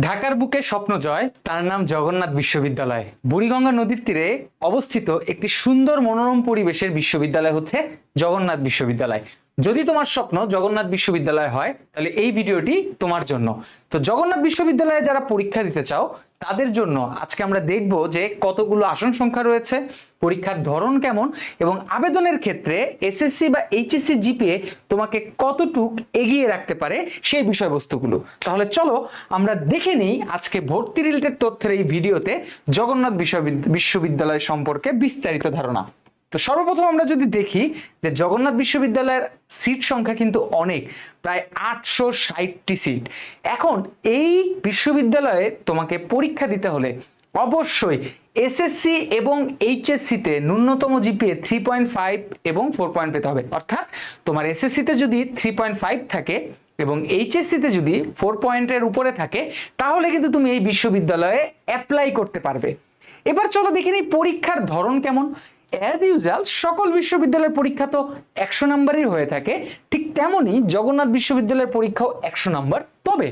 ঢাকার বুকে স্বপ্ন জয়, তার নাম জগন্নাথ বিশ্ববিদ্যালয়। বুড়িগঙ্গা নদীর তীরে অবস্থিত একটি সুন্দর মনোরম পরিবেশের বিশ্ববিদ্যালয় হচ্ছে জগন্নাথ বিশ্ববিদ্যালয়। যদি তোমার স্বপ্ন জগন্নাথ বিশ্ববিদ্যালয় হয়, তাহলে এই ভিডিওটি তোমার জন্য। তো জগন্নাথ বিশ্ববিদ্যালয়ে যারা পরীক্ষা দিতে চাও, তাদের জন্য আজকে আমরা দেখব যে কতগুলো আসন সংখ্যা রয়েছে, পরীক্ষার ধরন কেমন, এবং আবেদনের ক্ষেত্রে এসএসসি বা এইচএসসি জিপিএ তোমাকে কতটুক এগিয়ে রাখতে পারে সেই বিষয়বস্তুগুলো। তাহলে চলো আমরা দেখে নিই আজকে ভর্তি রিলেটেড তথ্যের এই ভিডিওতে জগন্নাথ বিশ্ববিদ্য- বিশ্ববিদ্যালয় সম্পর্কে বিস্তারিত ধারণা। তো সর্বপ্রথম আমরা যদি দেখি যে জগন্নাথ বিশ্ববিদ্যালয়ের সিট সংখ্যা কিন্তু অনেক, প্রায় আটশো ষাটটি সিট এখন এই বিশ্ববিদ্যালয়ে তোমাকে পরীক্ষা দিতে হলে অবশ্যই এসএসসি এবং এইচএসসিতে ন্যূনতম জিপিএ থ্রি পয়েন্ট ফাইভ এবং ফোর পয়েন্ট পেতে হবে। অর্থাৎ তোমার এসএসসিতে যদি থ্রি পয়েন্ট ফাইভ থাকে এবং এইচএসসিতে যদি ফোর পয়েন্টের উপরে থাকে, তাহলে কিন্তু তুমি এই বিশ্ববিদ্যালয়ে অ্যাপ্লাই করতে পারবে। এবার চলো দেখে পরীক্ষার ধরন কেমন। অ্যাজ ইউজুয়াল সকল বিশ্ববিদ্যালয়ের পরীক্ষা তো একশো নাম্বারই হয়ে থাকে। ঠিক তেমনই জগন্নাথ বিশ্ববিদ্যালয়ের পরীক্ষাও একশো নাম্বার। তবে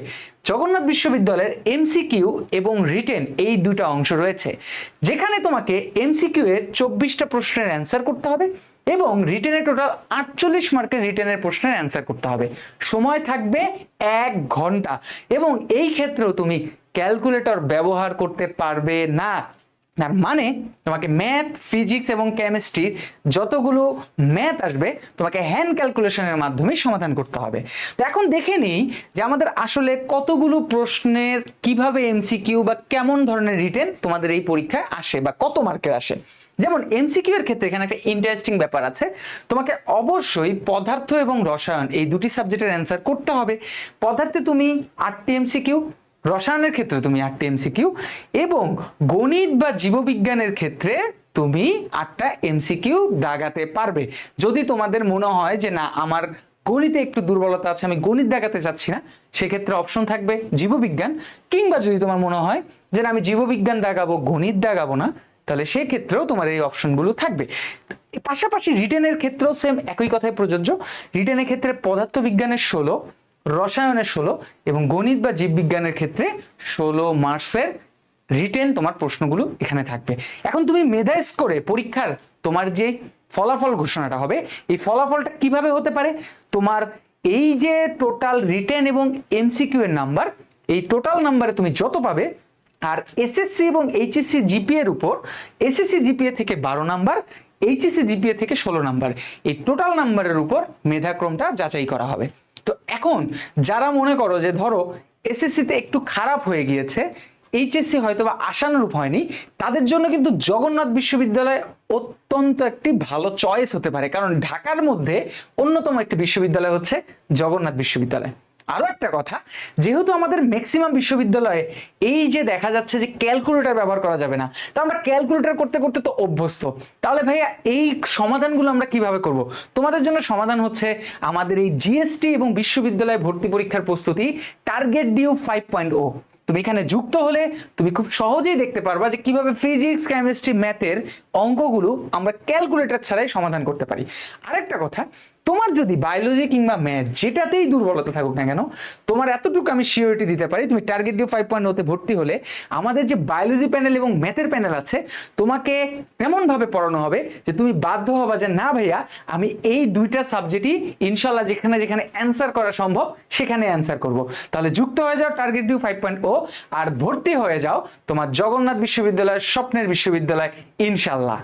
জগন্নাথ বিশ্ববিদ্যালয়ের এমসিকিউ এবং রিটেন এই দুটা অংশ রয়েছে। যেখানে তোমাকে এমসিকিউ এর চব্বিশটা প্রশ্নের অ্যান্সার করতে হবে এবং রিটেনে টোটাল আটচল্লিশ মার্কের রিটেনের প্রশ্নের অ্যান্সার করতে হবে। সময় থাকবে এক ঘণ্টা এবং এই ক্ষেত্রেও তুমি ক্যালকুলেটর ব্যবহার করতে পারবে না। তার মানে তোমাকে ম্যাথ ফিজিক্স এবং কেমিস্ট্রির যতগুলো ম্যাথ আসবে, তোমাকে হ্যান্ড ক্যালকুলেশনের মাধ্যমে সমাধান করতে হবে। তো এখন দেখে নিই যে আমাদের আসলে কতগুলো প্রশ্নের কীভাবে এমসিকিউ বা কেমন ধরনের রিটেন তোমাদের এই পরীক্ষায় আসে বা কত মার্কের আসে। যেমন এমসিকিউ এর ক্ষেত্রে এখানে একটা ইন্টারেস্টিং ব্যাপার আছে। তোমাকে অবশ্যই পদার্থ এবং রসায়ন এই দুটি সাবজেক্টের অ্যান্সার করতে হবে। পদার্থে তুমি আটটি এমসিকিউ রসায়নের ক্ষেত্রে তুমি আটটি এমসিকিউ এবং গণিত বা জীববিজ্ঞানের ক্ষেত্রে তুমি আটটা এমসিকিউ দাগাতে পারবে। যদি তোমাদের মনে হয় যে না, আমার গণিতে একটু দুর্বলতা আছে, আমি গণিত দেখাতে চাচ্ছি না, সেক্ষেত্রে অপশন থাকবে জীববিজ্ঞান। কিংবা যদি তোমার মনে হয় যে আমি জীববিজ্ঞান দাগাবো, গণিত দাগাবো না, তাহলে সেক্ষেত্রেও তোমার এই অপশনগুলো থাকবে। পাশাপাশি রিটেনের ক্ষেত্রেও সেম একই কথাই প্রযোজ্য। রিটেনের ক্ষেত্রে পদার্থবিজ্ঞানের ষোলো রসায়নের ষোলো এবং গণিত বা জীববিজ্ঞানের ক্ষেত্রে ষোলো মার্কসের রিটেন তোমার প্রশ্নগুলো এখানে থাকবে। এখন তুমি মেধা করে পরীক্ষার তোমার যে ফলাফল ঘোষণাটা হবে, এই ফলাফলটা কীভাবে হতে পারে? তোমার এই যে টোটাল রিটেন এবং এমসিকিউ এর নাম্বার এই টোটাল নাম্বারে তুমি যত পাবে, আর এসএসসি এবং এইচএসসি জিপিএ এর উপর এসএসসি জিপিএ থেকে বারো নাম্বার এইচএসসি জিপিএ থেকে ষোলো নাম্বার এই টোটাল নাম্বারের উপর মেধাক্রমটা যাচাই করা হবে। তো এখন যারা মনে করো যে ধরো এসএসসিতে একটু খারাপ হয়ে গিয়েছে এইচএসসি হয়তো বা আশানুরূপ হয়নি, তাদের জন্য কিন্তু জগন্নাথ বিশ্ববিদ্যালয় অত্যন্ত একটি ভালো চয়েস হতে পারে। কারণ ঢাকার মধ্যে অন্যতম একটি বিশ্ববিদ্যালয় হচ্ছে জগন্নাথ বিশ্ববিদ্যালয়। আরও একটা কথা, যেহেতু আমাদের ম্যাক্সিমাম বিশ্ববিদ্যালয়ে এই যে দেখা যাচ্ছে যে ক্যালকুলেটর ব্যবহার করা যাবে না, তা আমরা ক্যালকুলেটর করতে করতে তো অভ্যস্ত। তাহলে ভাইয়া এই সমাধানগুলো আমরা কীভাবে করব? তোমাদের জন্য সমাধান হচ্ছে আমাদের এই জিএসটি এবং বিশ্ববিদ্যালয়ে ভর্তি পরীক্ষার প্রস্তুতি target DU five point o তুমি এখানে যুক্ত হলে তুমি খুব সহজেই দেখতে পারবা যে কীভাবে ফিজিক্স কেমিস্ট্রি ম্যাথের অঙ্কগুলো আমরা ক্যালকুলেটর ছাড়াই সমাধান করতে পারি। আরেকটা কথা তোমার যদি বায়োলজি কিংবা ম্যাথ যেটাতেই দুর্বলতা থাকুক না কেন, তোমার এতটুকু আমি সিওরিটি দিতে পারি, তুমি টার্গেট ডিউ ফাইভ পয়েন্ট ওতে ভর্তি হলে আমাদের যে বায়োলজি প্যানেল এবং ম্যাথের প্যানেল আছে, তোমাকে এমনভাবে পড়ানো হবে যে তুমি বাধ্য হবা যে, না ভাইয়া, আমি এই দুইটা সাবজেক্টই ইনশাল্লাহ যেখানে যেখানে অ্যান্সার করা সম্ভব, সেখানে অ্যান্সার করব। তাহলে যুক্ত হয়ে যাও target DU five point o আর ভর্তি হয়ে যাও তোমার জগন্নাথ বিশ্ববিদ্যালয়ের স্বপ্নের বিশ্ববিদ্যালয় ইনশাল্লাহ